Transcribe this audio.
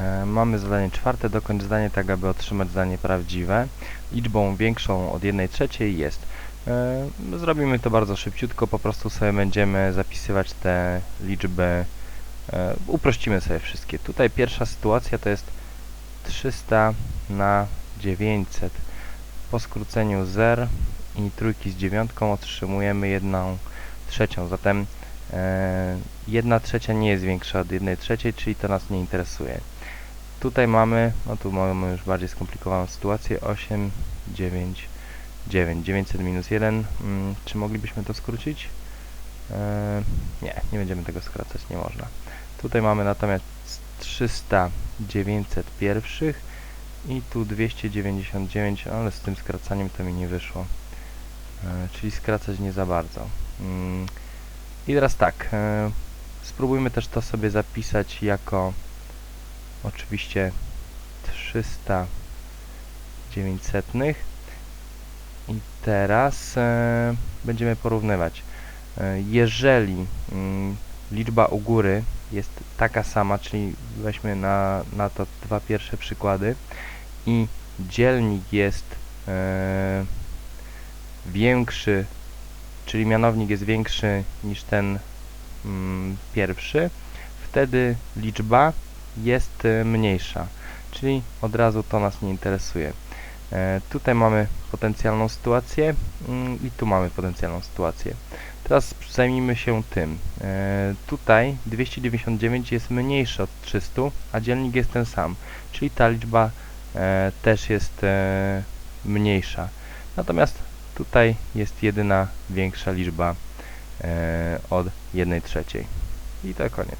E, Mamy zadanie czwarte, dokończ zdanie tak, aby otrzymać zdanie prawdziwe. Liczbą większą od 1 trzeciej jest. E, Zrobimy to bardzo szybciutko, po prostu sobie będziemy zapisywać te liczby, e, uprościmy sobie wszystkie. Tutaj pierwsza sytuacja to jest 300 na 900. Po skróceniu zer i trójki z dziewiątką otrzymujemy jedną trzecią, zatem e, jedna trzecia nie jest większa od jednej trzeciej, czyli to nas nie interesuje. Tutaj mamy, no tu mamy już bardziej skomplikowaną sytuację, 8, 9, 9, 900 minus 1, mm, czy moglibyśmy to skrócić? E, nie, nie będziemy tego skracać, nie można. Tutaj mamy natomiast 300, 900 pierwszych i tu 299, ale z tym skracaniem to mi nie wyszło. E, czyli skracać nie za bardzo. Mm, I teraz tak, e, spróbujmy też to sobie zapisać jako oczywiście 300 900 i teraz e, będziemy porównywać. E, jeżeli mm, liczba u góry jest taka sama, czyli weźmy na, na to dwa pierwsze przykłady i dzielnik jest e, większy, czyli mianownik jest większy niż ten mm, pierwszy, wtedy liczba jest e, mniejsza, czyli od razu to nas nie interesuje. E, tutaj mamy potencjalną sytuację mm, i tu mamy potencjalną sytuację. Teraz zajmijmy się tym. E, tutaj 299 jest mniejszy od 300, a dzielnik jest ten sam, czyli ta liczba też jest mniejsza. Natomiast tutaj jest jedyna większa liczba od 1 trzeciej. I to koniec.